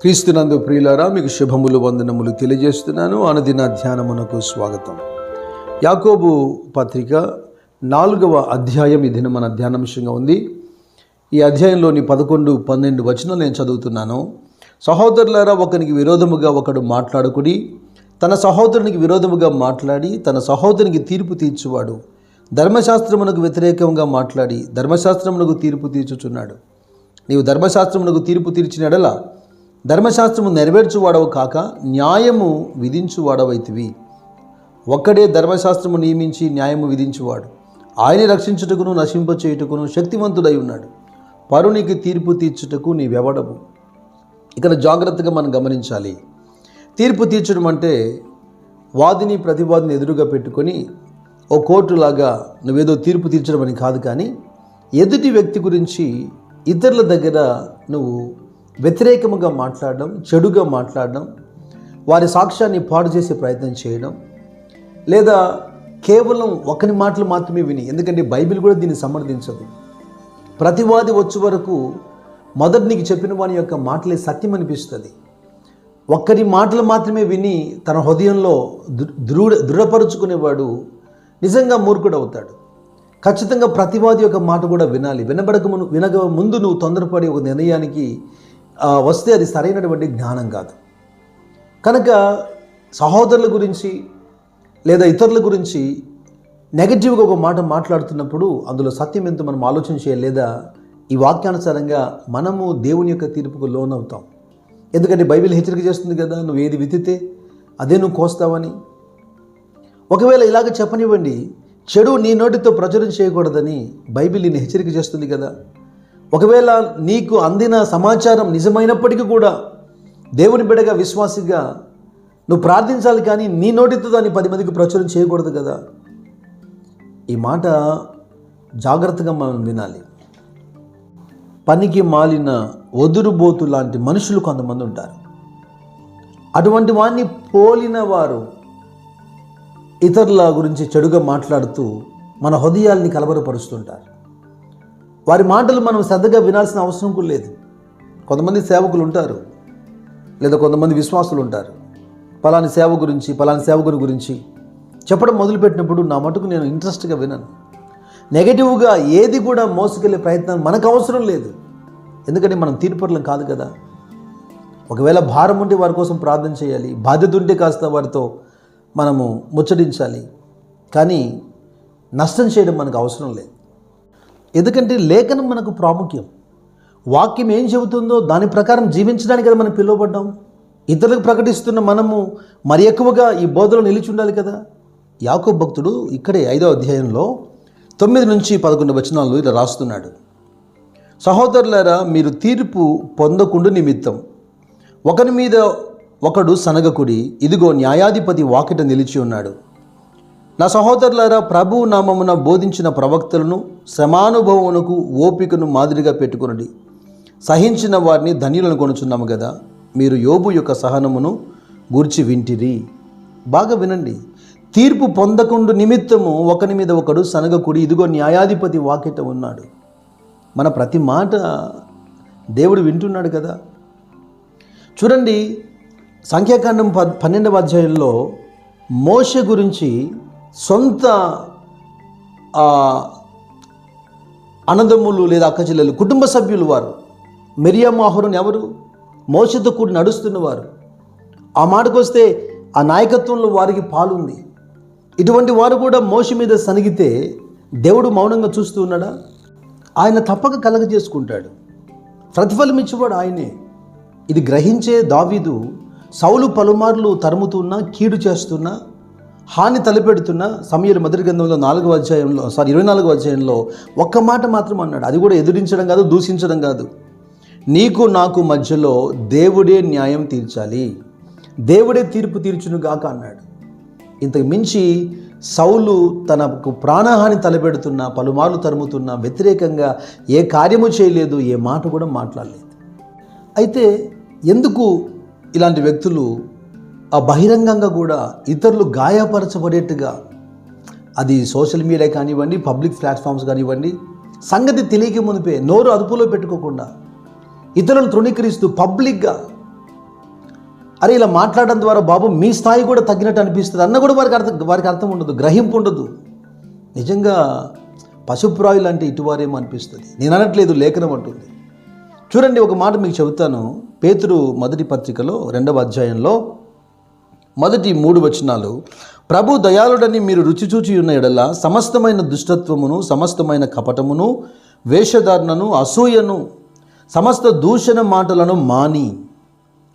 క్రీస్తునందు ప్రియులారా మీకు శుభములు వందనములు తెలియజేస్తున్నాను. అనుదిన ధ్యానమునకు స్వాగతం. యాకోబు పత్రిక నాలుగవ అధ్యాయం ఇది మన ధ్యానాంశంగా ఉంది. ఈ అధ్యాయంలోని పదకొండు పన్నెండు వచనాలు నేను చదువుతున్నాను. సహోదరులారా ఒకనికి విరోధముగా ఒకడు మాట్లాడుకుని తన సహోదరునికి విరోధముగా మాట్లాడి తన సహోదరునికి తీర్పు తీర్చువాడు. ధర్మశాస్త్రమునకు వ్యతిరేకంగా మాట్లాడి ధర్మశాస్త్రమునకు తీర్పు తీర్చుచున్నాడు. నీవు ధర్మశాస్త్రమునకు తీర్పు తీర్చినడలా ధర్మశాస్త్రము నెరవేర్చువాడవు కాక న్యాయము విధించువాడవైతివి. ఒక్కడే ధర్మశాస్త్రము నియమించి న్యాయము విధించువాడు. ఆయన రక్షించుటకును నశింపచేయుటకును శక్తివంతుడై ఉన్నాడు పరునికి తీర్పు తీర్చుటకు నీవెవడవు? ఇక్కడ జాగ్రత్తగా మనం గమనించాలి. తీర్పు తీర్చడం అంటే వాదిని ప్రతివాదిని ఎదురుగా పెట్టుకొని ఓ కోర్టులాగా నువ్వేదో తీర్పు తీర్చడం అని కాదు కానీ ఎదుటి వ్యక్తి గురించి ఇతరుల దగ్గర నువ్వు వ్యతిరేకముగా మాట్లాడడం చెడుగా మాట్లాడడం వారి సాక్ష్యాన్ని పాడు చేసే ప్రయత్నం చేయడం లేదా కేవలం ఒకని మాటలు మాత్రమే విని ఎందుకంటే బైబిల్ కూడా దీన్ని సమర్థించదు. ప్రతివాది వచ్చే వరకు మొదటి నీకు చెప్పిన వాని యొక్క మాటలే సత్యం అనిపిస్తుంది. ఒక్కరి మాటలు మాత్రమే విని తన హృదయంలో దృ- దృఢ దృఢపరుచుకునేవాడు నిజంగా మూర్ఖుడవుతాడు. ఖచ్చితంగా ప్రతివాది యొక్క మాట కూడా వినాలి. వినబడక మును వినక ముందు నువ్వు తొందరపడి ఒక నిర్ణయానికి వస్తే అది సరైనటువంటి జ్ఞానం కాదు. కనుక సహోదరుల గురించి లేదా ఇతరుల గురించి నెగటివ్గా ఒక మాట మాట్లాడుతున్నప్పుడు అందులో సత్యం ఎంత మనం ఆలోచన చేయాలి లేదా ఈ వాక్యానుసారంగా మనము దేవుని యొక్క తీర్పుకు లోనవుతాం. ఎందుకంటే బైబిల్ హెచ్చరిక చేస్తుంది కదా నువ్వు ఏది విత్తితే అదే నువ్వు కోస్తావని. ఒకవేళ ఇలాగ చెప్పనివ్వండి చెడు నీ నోటితో ప్రచురం చేయకూడదని బైబిల్ నిన్ను హెచ్చరిక చేస్తుంది కదా ఒకవేళ నీకు అందిన సమాచారం నిజమైనప్పటికీ కూడా దేవుని బిడగా విశ్వాసిగా నువ్వు ప్రార్థించాలి కానీ నీ నోటితో దాన్ని పది మందికి ప్రచురం చేయకూడదు కదా. ఈ మాట జాగ్రత్తగా మనం వినాలి. పనికి మాలిన ఒదురుబోతు లాంటి మనుషులు కొంతమంది ఉంటారు. అటువంటి వాడిని పోలిన వారు ఇతరుల గురించి చెడుగా మాట్లాడుతూ మన హృదయాల్ని కలవరపరుస్తుంటారు. వారి మాటలు మనం శ్రద్ధగా వినాల్సిన అవసరం కూడా లేదు. కొంతమంది సేవకులు ఉంటారు. లేదా కొంతమంది విశ్వాసులు ఉంటారు. పలాని సేవ గురించి పలాని సేవకుని గురించి చెప్పడం మొదలుపెట్టినప్పుడు నా మటుకు నేను ఇంట్రెస్ట్గా వినను. నెగటివ్గా ఏది కూడా మోసుకెళ్ళే ప్రయత్నం మనకు అవసరం లేదు. ఎందుకంటే మనం తీర్పర్లం కాదు కదా. ఒకవేళ భారం ఉంటే వారి కోసం ప్రార్థన చేయాలి. బాధ్యత ఉంటే కాస్త వారితో మనము ముచ్చటించాలి. కానీ నష్టం చేయడం మనకు అవసరం లేదు. ఎందుకంటే లేఖనం మనకు ప్రాముఖ్యం. వాక్యం ఏం చెబుతుందో దాని ప్రకారం జీవించడానికి కదా మనం పిలువబడ్డాం. ఇతరులకు ప్రకటిస్తున్న మనము మరి ఎక్కువగా ఈ బోధలో నిలిచి ఉండాలి కదా. యాకో భక్తుడు ఇక్కడే ఐదో అధ్యాయంలో తొమ్మిది నుంచి పదకొండు వచనాలు ఇలా రాస్తున్నాడు. సహోదరులారా మీరు తీర్పు పొందకుండా నిమిత్తం ఒకరి మీద ఒకడు సనగకుడి ఇదిగో న్యాయాధిపతి వాకిట నిలిచి ఉన్నాడు. నా సహోదరులారా ప్రభు నామమున బోధించిన ప్రవక్తలను శ్రమానుభవమునకు ఓపికను మాదిరిగా పెట్టుకునండి. సహించిన వారిని ధన్యులను కొనుచున్నాము కదా మీరు యోబు యొక్క సహనమును గూర్చి వింటిరి. బాగా వినండి. తీర్పు పొందకుండా నిమిత్తము ఒకని మీద ఒకడు సనగకుడి ఇదిగో న్యాయాధిపతి వాకిట ఉన్నాడు. మన ప్రతి మాట దేవుడు వింటున్నాడు కదా. చూడండి సంఖ్యాకాండం ప పన్నెండవ అధ్యాయంలో మోష గురించి సొంత అన్నదమ్ములు లేదా అక్కచెల్లెలు కుటుంబ సభ్యులు వారు. మెరియామాహురుని ఎవరు? మోసతో కూడి నడుస్తున్నవారు ఆ మాటకు వస్తే ఆ నాయకత్వంలో వారికి పాలుంది. ఇటువంటి వారు కూడా మోష మీద సనిగితే దేవుడు మౌనంగా చూస్తూ ఉన్నాడా? ఆయన తప్పక కలగ చేసుకుంటాడు. ప్రతిఫలం ఇచ్చేవాడు ఆయనే. ఇది గ్రహించే దావీదు సౌలు పలుమార్లు తరుముతున్నా కీడు చేస్తున్నా హాని తలపెడుతున్న సమీర మొదటి గ్రంథంలో నాలుగవ అధ్యాయంలో సారీ ఇరవై నాలుగవ అధ్యాయంలో ఒక్క మాట మాత్రం అన్నాడు. అది కూడా ఎదురించడం కాదు దూషించడం కాదు. నీకు నాకు మధ్యలో దేవుడే న్యాయం తీర్చాలి. దేవుడే తీర్పు తీర్చును గాక అన్నాడు. ఇంతకు మించి సౌలు తనకు ప్రాణహాని తలపెడుతున్న పలుమార్లు తరుముతున్న వ్యతిరేకంగా ఏ కార్యము చేయలేదు ఏ మాట కూడా మాట్లాడలేదు. అయితే ఎందుకు ఇలాంటి వ్యక్తులు బహిరంగంగా కూడా ఇతరులు గాయపరచబడేట్టుగా అది సోషల్ మీడియా కానివ్వండి పబ్లిక్ ప్లాట్ఫామ్స్ కానివ్వండి సంగతి తెలియక మునిపే నోరు అదుపులో పెట్టుకోకుండా ఇతరులను తృణీకరిస్తూ పబ్లిక్గా అరే ఇలా మాట్లాడడం ద్వారా బాబు మీ స్థాయి కూడా తగ్గినట్టు అనిపిస్తుంది అన్న కూడా వారికి అర్థం వారికి అర్థం ఉండదు గ్రహింపు ఉండదు. నిజంగా పశుప్రాయులు అంటే ఇటువారేమో అనిపిస్తుంది. నేను అనట్లేదు లేఖనం అంటుంది. చూడండి ఒక మాట మీకు చెబుతాను. పేతురు మొదటి పత్రికలో రెండవ అధ్యాయంలో మొదటి మూడు వచనాలు ప్రభు దయాళుడని మీరు రుచి చూచి ఉన్న ఎడల సమస్తమైన దుష్టత్వమును సమస్తమైన కపటమును వేషధారణను అసూయను సమస్త దూషణ మాటలను మాని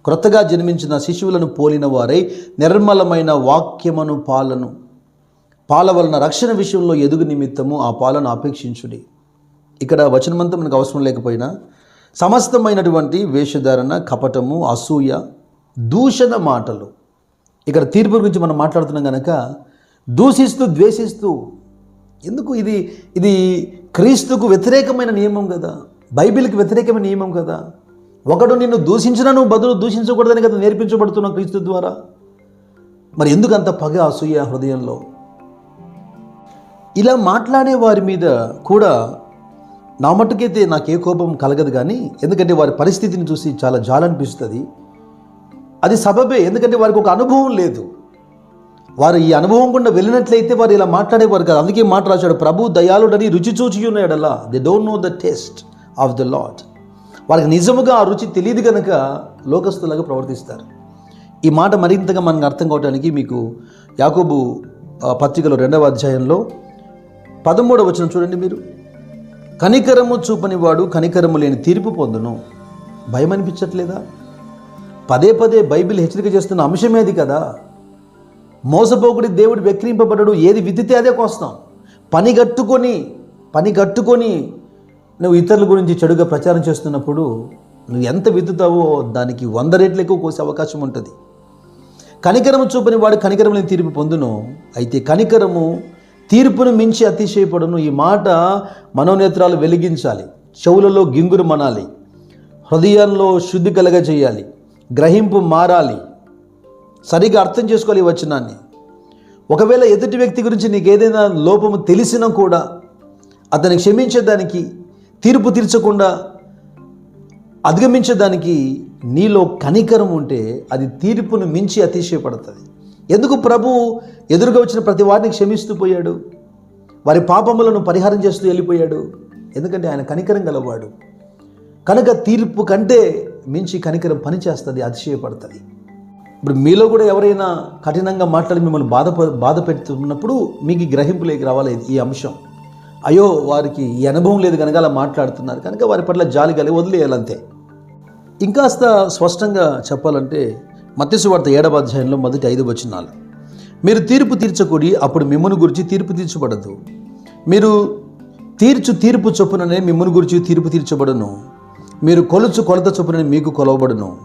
క్రొత్తగా జన్మించిన శిశువులను పోలిన వారై నిర్మలమైన వాక్యమును పాలను. పాల వలన రక్షణ విషయంలో ఎదుగు నిమిత్తము ఆ పాలను అపేక్షించుడి ఇక్కడ వచనమంతా మనకు అవసరం లేకపోయినా సమస్తమైనటువంటి వేషధారణ కపటము అసూయ దూషణ మాటలు ఇక్కడ తీర్పు గురించి మనం మాట్లాడుతున్నాం కనుక దూషిస్తూ ద్వేషిస్తూ. ఎందుకు ఇది ఇది క్రీస్తుకు వ్యతిరేకమైన నియమం కదా? బైబిల్కి వ్యతిరేకమైన నియమం కదా? ఒకడు నిన్ను దూషించినా నువ్వు బదులు దూషించకూడదని కదా నేర్పించబడుతున్నావు క్రీస్తు ద్వారా? మరి ఎందుకు అంత పగ అసూయ హృదయంలో? ఇలా మాట్లాడే వారి మీద కూడా నా మట్టుకైతే నాకు ఏ కోపం కలగదు కానీ ఎందుకంటే వారి పరిస్థితిని చూసి చాలా జాలనిపిస్తుంది. అది సబబే ఎందుకంటే వారికి ఒక అనుభవం లేదు. వారు ఈ అనుభవం గుండా వెళ్ళినట్లయితే వారు ఇలా మాట్లాడేవారు కాదు. అందుకే మాట రాశాడు ప్రభు దయాళుడని రుచి చూచి ఉన్నాడల్లా they don't know the taste of the Lord వారికి నిజముగా ఆ రుచి తెలియదు కనుక లోకస్తులాగా ప్రవర్తిస్తారు. ఈ మాట మరింతగా మనకు అర్థం కావడానికి మీకు యాకోబు పత్రికలో రెండవ అధ్యాయంలో పదమూడవ వచనం చూడండి మీరు. కనికరము చూపనివాడు కనికరము లేని తీర్పు పొందును. భయం అనిపించట్లేదా? పదే పదే బైబిల్ హెచ్చరిక చేస్తున్న అంశమేది కదా. మోసపోకుడి దేవుడు వెక్రింపబడడు ఏది విత్తితే అదే కోస్తాం. పని కట్టుకొని పని కట్టుకొని నువ్వు ఇతరుల గురించి చెడుగా ప్రచారం చేస్తున్నప్పుడు నువ్వు ఎంత విత్తుతావో దానికి వంద రెట్లు ఎక్కువ కోసే అవకాశం ఉంటుంది. కనికరము చూపని వాడు కనికరము తీర్పు పొందును అయితే కనికరము తీర్పును మించి అతిశయపడును. ఈ మాట మనోనేత్రాలు వెలిగించాలి చెవులలో గింగురు మనాలి హృదయంలో శుద్ధి కలగ చేయాలి గ్రహింపు మారాలి. సరిగా అర్థం చేసుకోవాలి వచనాన్ని. ఒకవేళ ఎదుటి వ్యక్తి గురించి నీకు ఏదైనా లోపము తెలిసినా కూడా అతన్ని క్షమించేదానికి తీర్పు తీర్చకుండా అధిగమించేదానికి నీలో కనికరం ఉంటే అది తీర్పును మించి అతిశయపడుతుంది. ఎందుకు ప్రభు ఎదురుగా వచ్చిన ప్రతి వారిని క్షమిస్తూ పోయాడు? వారి పాపములను పరిహారం చేస్తూ వెళ్ళిపోయాడు. ఎందుకంటే ఆయన కనికరం గలవాడు. కనుక తీర్పు కంటే మించి కనికరం పనిచేస్తుంది అతిశయపడుతుంది. ఇప్పుడు మీలో కూడా ఎవరైనా కఠినంగా మాట్లాడి మిమ్మల్ని బాధ బాధ పెడుతున్నప్పుడు మీకు గ్రహింపులేకి గ్రహింపులోకి రావాలి ఈ అంశం. అయ్యో వారికి ఈ అనుభవం లేదు కనుక అలా మాట్లాడుతున్నారు. కనుక వారి పట్ల జాలి కలిగి వదిలేయాలంతే. ఇంకాస్త స్పష్టంగా చెప్పాలంటే మత్స్యవార్త ఏడవ అధ్యాయంలో మొదటి ఐదు వచనాలు. మీరు తీర్పు తీర్చకూడి అప్పుడు మిమ్మల్ని గురించి తీర్పు తీర్చబడదు. మీరు తీర్చు తీర్పు చొప్పుననే మిమ్మల్ని గురించి తీర్పు తీర్చబడను. మీరు కొలుచు కొలత చొప్పున మీకు కొలవబడును.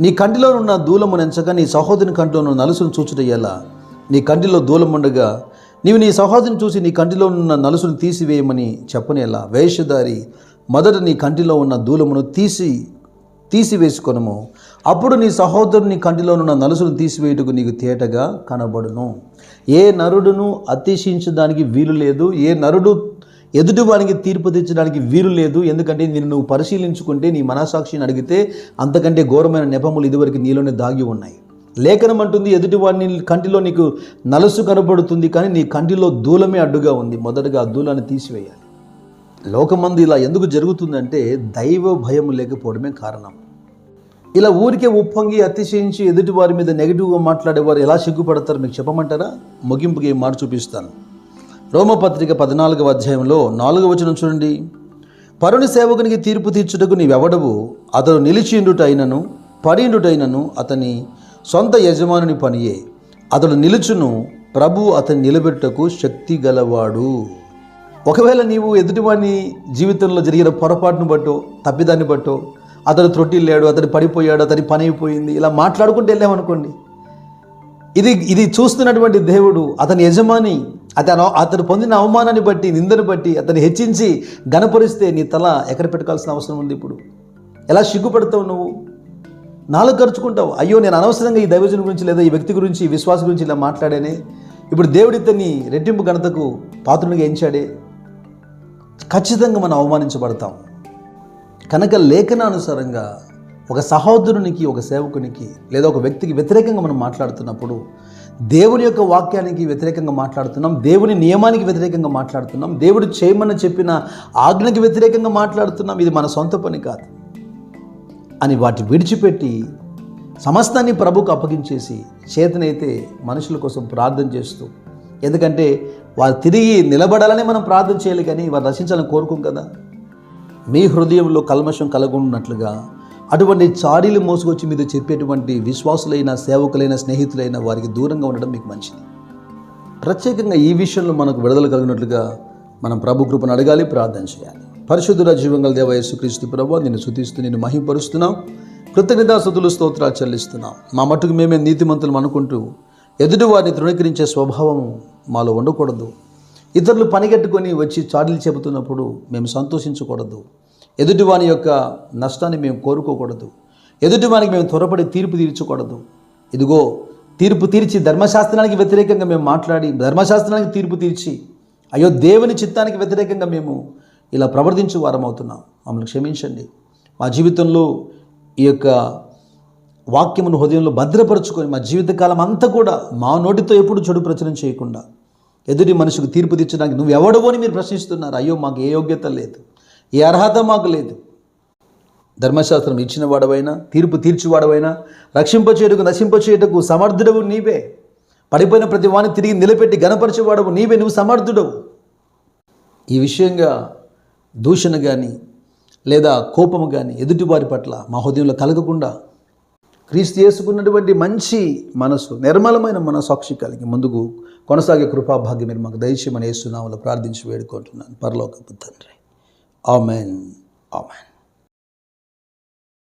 నీ కంటిలో ఉన్న దూలము నీ సహోదరుని కంటిలో ఉన్న నలుసును చూచుట ఎలా నీ కంటిలో దూలం ఉండగా నీవు నీ సహోదరుని చూసి నీ కంటిలో ఉన్న నలుసును తీసివేయమని చెప్పనేలా వేషధారి మొదట నీ కంటిలో ఉన్న దూలమును తీసి తీసివేసుకొనము. అప్పుడు నీ సహోదరుని కంటిలోనున్న నలుసును తీసివేయుటకు నీకు తేటగా కనబడును. ఏ నరుడును అతిశించడానికి వీలు లేదు. ఏ నరుడు ఎదుటివానికి తీర్పు తెచ్చడానికి వీలు లేదు. ఎందుకంటే నేను నువ్వు పరిశీలించుకుంటే నీ మనసాక్షిని అడిగితే అంతకంటే ఘోరమైన నెపములు ఇదివరకు నీలోనే దాగి ఉన్నాయి. లేఖనం అంటుంది ఎదుటివాడిని కంటిలో నీకు నలుసు కనబడుతుంది కానీ నీ కంటిలో దూలమే అడ్డుగా ఉంది. మొదటగా ఆ దూలాన్ని తీసివేయాలి. లోకమంది ఇలా ఎందుకు జరుగుతుందంటే దైవ భయం లేకపోవడమే కారణం. ఇలా ఊరికే ఉప్పొంగి అతిశయించి ఎదుటి వారి మీద నెగిటివ్గా మాట్లాడేవారు ఎలా సిగ్గుపడతారు మీకు చెప్పమంటారా? ముగింపుకి మాట చూపిస్తాను. రోమపత్రిక పద్నాలుగవ అధ్యాయంలో నాలుగవ వచనం చూడండి. పరుని సేవకునికి తీర్పు తీర్చుటకు నీవెవడవు? అతడు నిలిచిండుటైనను పడిండుటైనను అతని సొంత యజమానుని పనియే. అతడు నిలుచును ప్రభు అతని నిలబెట్టుటకు శక్తి గలవాడు. ఒకవేళ నీవు ఎదుటివాని జీవితంలో జరిగిన పొరపాటును బట్టో తప్పిదాన్ని బట్టో అతడు త్రొట్టిల్లాడు అతడు పడిపోయాడు అతని పని అయిపోయింది ఇలా మాట్లాడుకుంటూ వెళ్ళామనుకోండి. ఇది ఇది చూస్తున్నటువంటి దేవుడు అతని యజమాని అతను అతను పొందిన అవమానాన్ని బట్టి నిందను బట్టి అతన్ని హెచ్చించి గణపరిస్తే నీ తల ఎక్కడ పెట్టుకోవాల్సిన అవసరం ఉంది ఇప్పుడు? ఎలా సిగ్గుపడతావు నువ్వు? నాలుగు ఖర్చుకుంటావు అయ్యో నేను అనవసరంగా ఈ దైవజన గురించి లేదా ఈ వ్యక్తి గురించి ఈ విశ్వాస గురించి ఇలా మాట్లాడానే? ఇప్పుడు దేవుడి ఇతన్ని రెట్టింపు ఘనతకు పాత్రునిగా ఎంచాడే. ఖచ్చితంగా మనం అవమానించబడతాం. కనుక లేఖనానుసారంగా ఒక సహోదరునికి ఒక సేవకునికి లేదా ఒక వ్యక్తికి వ్యతిరేకంగా మనం మాట్లాడుతున్నప్పుడు దేవుని యొక్క వాక్యానికి వ్యతిరేకంగా మాట్లాడుతున్నాం దేవుని నియమానికి వ్యతిరేకంగా మాట్లాడుతున్నాం దేవుడు చేయమని చెప్పిన ఆజ్ఞకి వ్యతిరేకంగా మాట్లాడుతున్నాం ఇది మన సొంత పని కాదు. అని వాటి విడిచిపెట్టి సమస్తాన్ని ప్రభుకు అప్పగించేసి చేతనైతే మనుషుల కోసం ప్రార్థన చేస్తూ ఎందుకంటే వారు తిరిగి నిలబడాలని మనం ప్రార్థన చేయాలి కానీ వారు రచించాలని కోరుకోం కదా? మీ హృదయంలో కల్మషం కలగొన్నట్లుగా అటువంటి చాడీలు మోసుకొచ్చి మీద చెప్పేటువంటి విశ్వాసులైన సేవకులైన స్నేహితులైన వారికి దూరంగా ఉండడం మీకు మంచిది. ప్రత్యేకంగా ఈ విషయంలో మనకు విడుదల కలిగినట్లుగా మనం ప్రభు కృపను అడగాలి ప్రార్థన చేయాలి. పరిశుద్ధుల జీవంగల దేవ యేసుక్రీస్తు ప్రభు నిన్ను శుతిస్తూ నిన్ను మహింపరుస్తున్నాం. కృతజ్ఞతాస్తుతులు స్తోత్రాలు చెల్లిస్తున్నాం. మా మట్టుకు మేమే నీతిమంతులు అనుకుంటూ ఎదుటి వారిని తృణీకరించే స్వభావం మాలో ఉండకూడదు. ఇతరులు పనిగట్టుకొని వచ్చి చాడీలు చెబుతున్నప్పుడు మేము సంతోషించకూడదు. ఎదుటివాని యొక్క నష్టాన్ని మేము కోరుకోకూడదు. ఎదుటివానికి మేము త్వరపడి తీర్పు తీర్చకూడదు. ఇదిగో తీర్పు తీర్చి ధర్మశాస్త్రానికి వ్యతిరేకంగా మేము మాట్లాడి ధర్మశాస్త్రానికి తీర్పు తీర్చి అయ్యో దేవుని చిత్తానికి వ్యతిరేకంగా మేము ఇలా ప్రవర్తించు వారం అవుతున్నాం మమ్మల్ని క్షమించండి. మా జీవితంలో ఈ యొక్క వాక్యమును హృదయంలో భద్రపరుచుకొని మా జీవితకాలం అంతా కూడా మా నోటితో ఎప్పుడు చెడు ప్రచురం చేయకుండా ఎదుటి మనిషికి తీర్పు తీర్చడానికి నువ్వు ఎవడవో అని మీరు ప్రశ్నిస్తున్నారు. అయ్యో మాకు ఏ యోగ్యత లేదు. ఈ అర్హత మాకు లేదు. ధర్మశాస్త్రం ఇచ్చిన వాడవైనా తీర్పు తీర్చివాడవైనా రక్షింపచేయుటకు నశింపచేయుటకు సమర్థుడవు నీవే. పడిపోయిన ప్రతి వాణ్ణి తిరిగి నిలబెట్టి గణపరిచేవాడవు నీవే నువ్వు సమర్థుడవు. ఈ విషయంగా దూషణ కానీ లేదా కోపము కానీ ఎదుటివారి పట్ల మా హృదయంలో కలగకుండా క్రీస్తు చేసుకున్నటువంటి మంచి మనసు నిర్మలమైన మనసాక్షి కలిగి ముందుకు కొనసాగే కృపాభాగ్యం మీరు మాకు దయచేయమని వేస్తున్నామని ప్రార్థించి వేడుకుంటున్నాను. పరలోకపు తండ్రి. 阿门，阿门。